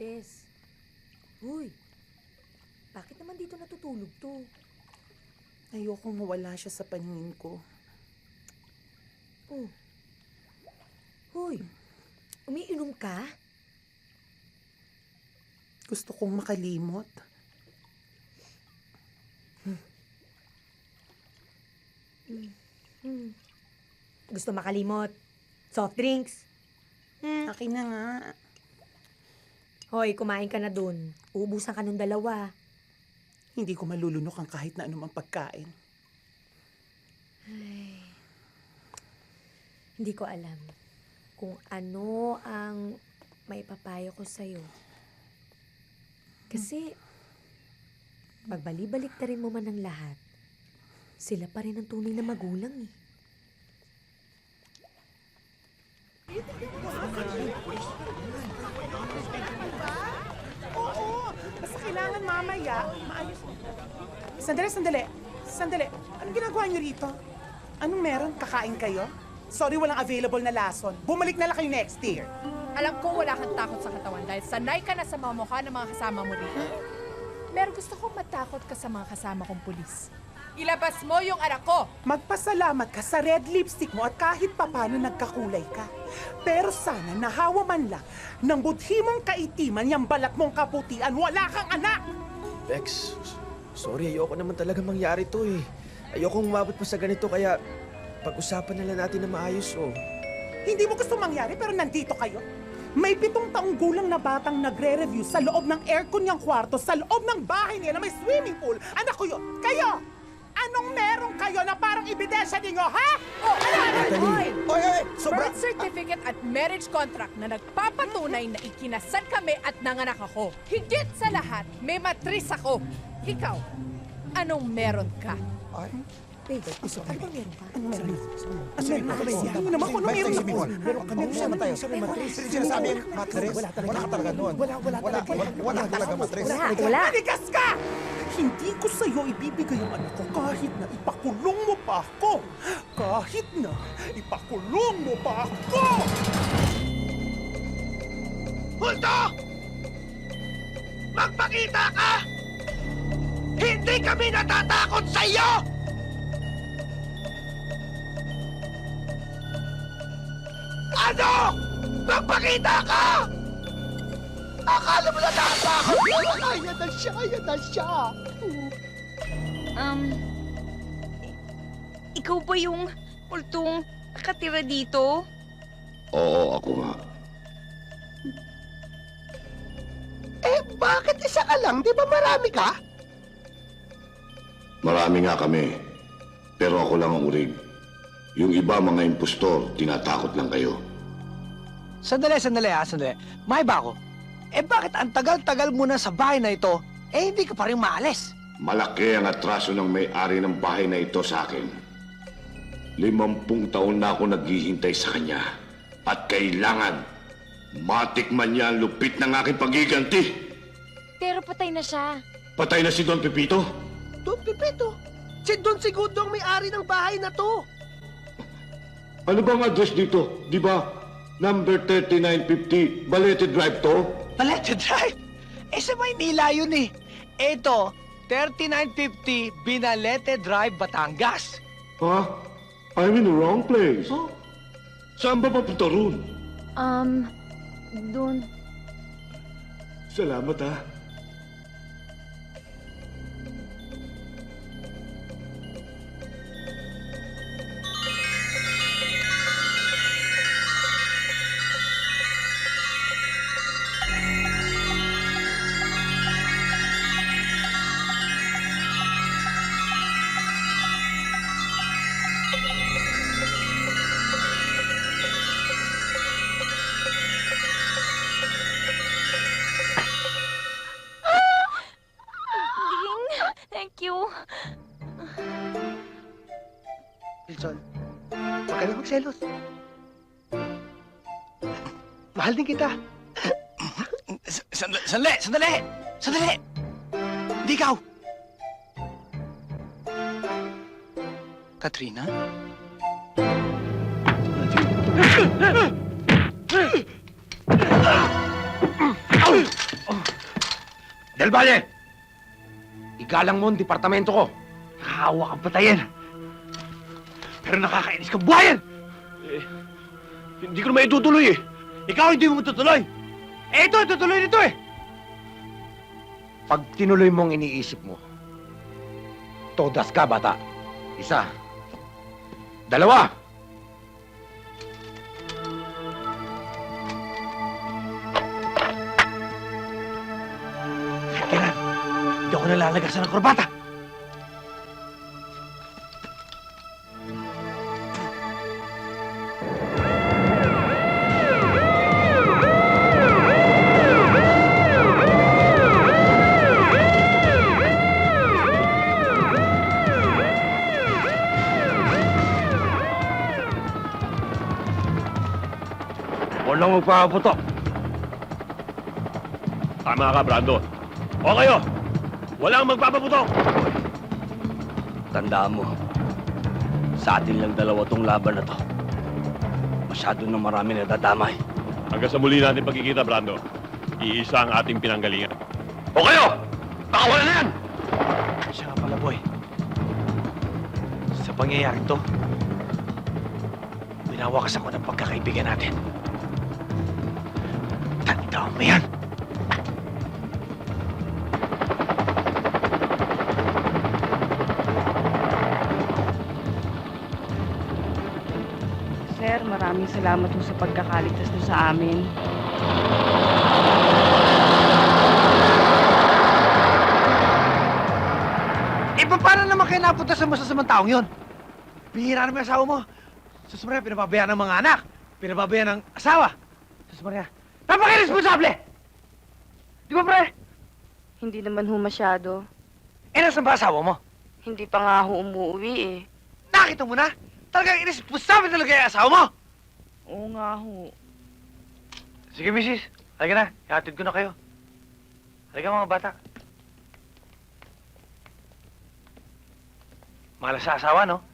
Tess. Uy, bakit naman dito natutulog to? Ayokong mawala siya sa paningin ko. Oh. Hoy, umiinom ka? Gusto kong makalimot. Hmm. Gusto makalimot? Soft drinks? Hmm. Akin na nga. Hoy, kumain ka na dun. Uubusan ka ng dalawa. Hindi ko malulunok ang kahit na anumang pagkain. Hindi ko alam kung ano ang may papayo ko sa'yo. Kasi, pagbali-balik na rin mo man ang lahat, sila pa rin ang tunay na magulang eh. Oo, basta kailangan mamaya, maayos. Sandali, sandali. Sandali. Anong ginagawa niyo rito? Anong meron? Kakain kayo? Sorry, walang available na lason. Bumalik na lang kayo next year. Alam ko wala kang takot sa katawan dahil sanay ka na sa mga mukha ng mga kasama mo rito. Pero gusto kong matakot ka sa mga kasama kong pulis. Ilabas mo yung anak ko! Magpasalamat ka sa red lipstick mo at kahit papano nagkakulay ka. Pero sana nahawa man lang ng budhi mong kaitiman yung balat mong kaputian, wala kang anak! Bex, sorry, ayoko naman talaga mangyari to eh. Ayokong umabot pa sa ganito kaya pag-usapan na lang natin na maayos oh. Hindi mo gusto mangyari pero nandito kayo. May pitong taong gulang na batang nagre-review sa loob ng aircon niyang kwarto, sa loob ng bahay niya na may swimming pool. Anak ko yun, kayo! Meron kayo na parang ebidensya ninyo, ha? Oh, ano, ano, Natalie! Oy, oy, sobra! Birth certificate at marriage contract na nagpapatunay na ikinasal kami at nanganak ako. Higit sa lahat, may matris ako. Ikaw, anong meron ka? Wait, ano bang meron ka? Ano meron? Ano meron? Ano naman kung ano meron ako? Meron kami naman tayo. Sinasabi yung matres. Wala ka talaga noon. Wala, wala, wala, wala, wala talaga matres. Wala, wala. Manigas ka! Hindi ko sa'yo ibibigay ang anak ko kahit na ipakulong mo pa ako. Kahit na ipakulong mo pa ako! Hulto! Magpakita ka! Hindi kami natatakot sa iyo! Ano? Magpakita ka! Akala mo natatakot? Ayan na siya, ayan na siya! Um, ikaw ba yung multong nakatira dito? Oo, ako nga. Eh, bakit isa ka lang? Di ba marami ka? Marami nga kami. Pero ako lang ang urig. Yung iba mga impostor, tinatakot lang kayo. Sandali, sandali ha, sandali. May ba ako? Eh bakit ang tagal-tagal mo na sa bahay na ito, eh hindi ka pa rin maalis? Malaki ang atraso ng may-ari ng bahay na ito sa akin. Limampung taon na ako naghihintay sa kanya. At kailangan, matikman niya ang lupit ng aking pagiganti. Pero patay na siya. Patay na si Don Pepito. Don Pipito, si Don Segundo ang may-ari ng bahay na to. Ano bang address dito? Di ba? Number 3950, Balete Drive to? Balete Drive? Eh sa Maynila yun eh. Ito, 3950 Binalete Drive, Batangas. Ha? I'm in the wrong place. Saan ba papunta roon? Um, doon. Salamat ha. You. Wilson, huwag ka na magselos. Mahal din kita. S- Sandali, sandali, sandali! Sandali! Hindi ikaw! Katrina? Katrina? Del Valle! Igalang mo ang departamento ko. Nakakawa kang patayin. Pero nakakainis kang buhayan! Hindi ko naman itutuloy eh. Ikaw hindi mo tutuloy! Eh ito, tutuloy nito eh! Pag tinuloy mo ang iniisip mo, todas ka, bata. Isa. Dalawa. Hindi ako nalalagasan ng kurbata! Walang magpapaputok. Tama ka, Brando. O kayo, walang magpapaputok. Tandaan mo, sa atin lang dalawa tong laban na to. Masyado na marami na dadamay. Hanggang sa muli natin pagkikita, Brando. Iisa ang ating pinanggalingan. O kayo! Baka wala na yan! Siya nga pala, boy. Sa pangyayaring to, winawakas ako ng pagkakaibigan natin. Tandaan mo yan! Maraming salamat po sa pagkakaligtas niyo sa amin. Eh, pa- paano naman kayo napunta sa masasamang taong yun? Bihira naman yung asawa mo. Sus Maria, pinababayaan ng mga anak. Pinababayaan ng asawa. Sus Maria, napaka-irresponsable! Di ba, pre? Hindi naman ho masyado. Eh, nasan ba asawa mo? Hindi pa nga ho umuwi eh. Nakita mo na? Talagang irresponsable talaga yung asawa mo! Oo nga ho. Sige, misis. Halika na. Ihatid ko na kayo. Halika, mga bata. Malas sa asawa, no?